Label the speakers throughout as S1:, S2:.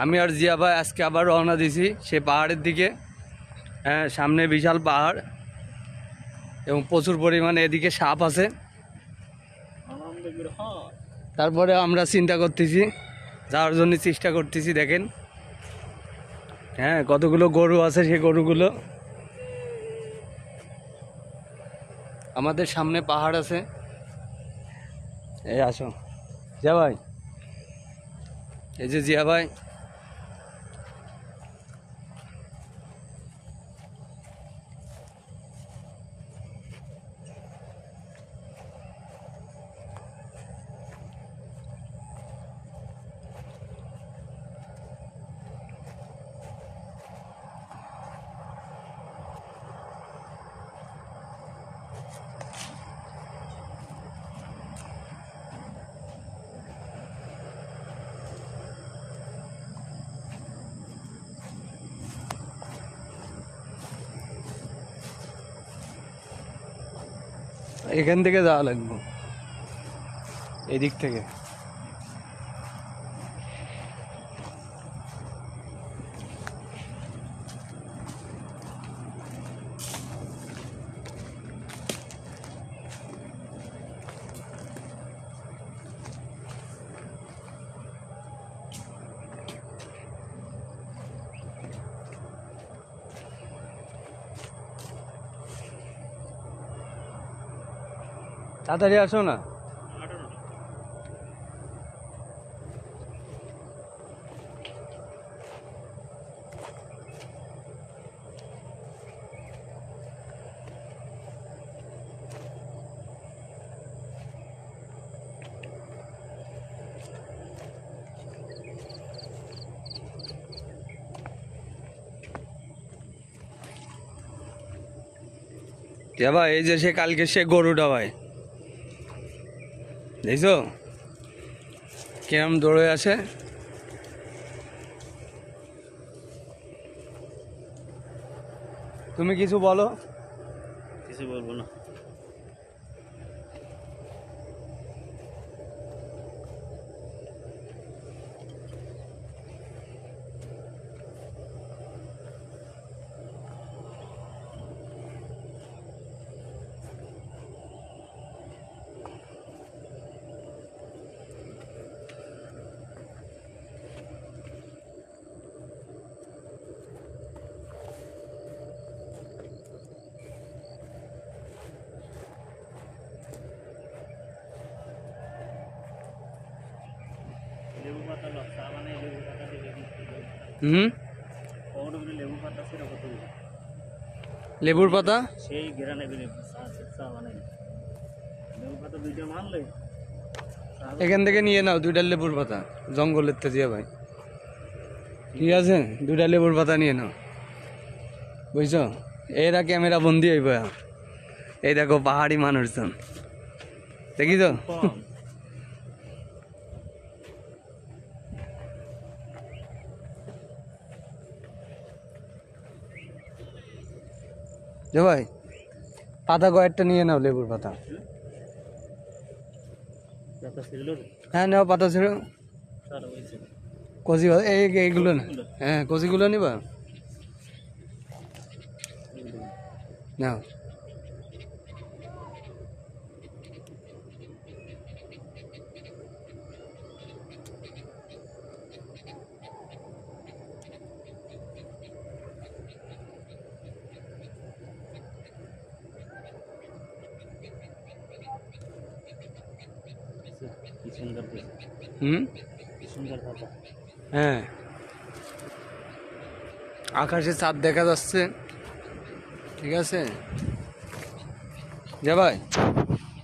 S1: আমি আর জিয়া ভাই আজকে আবার রওনা দিছি সে পাহাড়ের দিকে। হ্যাঁ সামনে বিশাল পাহাড় এবং প্রচুর পরিমাণে এদিকে সাপ আছে। তারপরে আমরা চিন্তা করতেছি, যাওয়ার জন্য চেষ্টা করতেছি, দেখেন। হ্যাঁ কতগুলো গরু আছে সে গরুগুলো। আমাদের সামনে পাহাড় আছে। এই আসো। জিয়া ভাই। এই যে জিয়া ভাই এখান থেকে যাওয়া লাগবে। এদিক থেকে। তাড়াতাড়ি আসো না। ভাই এই যে সে কালকে সে গরুটা ভাই। দেখছ? কিরম দৌড়ে আছে? তুমি কিছু বলো।
S2: কিছু বলব না।
S1: হুম। লেবুর পাতা
S2: সেই দুইটা মারলে
S1: এখান থেকে নিয়ে নাও দুইটা লেবুর পাতা। জঙ্গলের দিয়ে ভাই। ঠিক আছে? দুইটা লেবুর পাতা নিয়ে নাও। বুঝছ? এরা ক্যামেরা বন্দি হইব। এই দেখো পাহাড়ি মানুষজন। দেখি তো? যে ভাই পাতা কয়েকটা নিয়ে নাও লেবুর পাতা। হ্যাঁ নাও পাতা ছিল। কচি এই এইগুলো না। হ্যাঁ কচিগুলো নিবা। নাও। হুম? হ্যাঁ। আকাশে চাঁদ দেখা যাচ্ছে। ঠিক আছে? যা ভাই।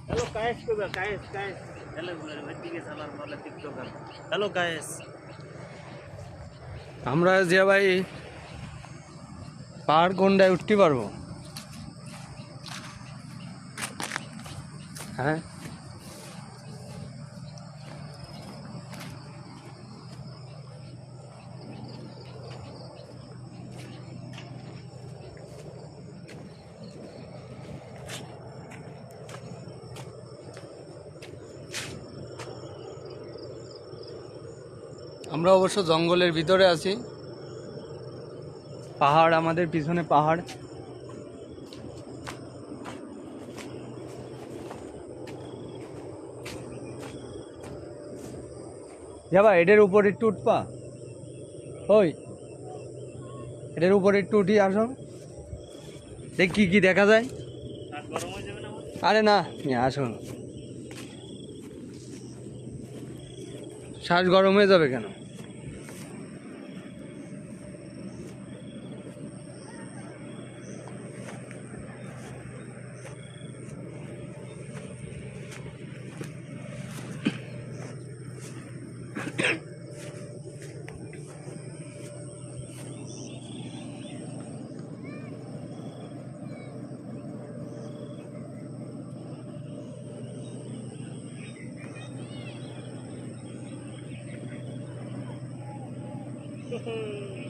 S2: হ্যালো কায়েস হ্যালো
S1: আমরা যে ভাই পাহাড় কোনটায় উঠতে পারব। হ্যাঁ? আমরা অবশ্য জঙ্গলের ভিতরে আছি। পাহাড়, আমাদের পিছনে পাহাড়। যাবা এটার উপর একটু উঠপা ওই এটার উপরে একটু উঠি, আসো। দেখ কি কি দেখা যায়।
S2: আর না
S1: আসো শ্বাস গরম হয়ে যাবে কেন? Okay.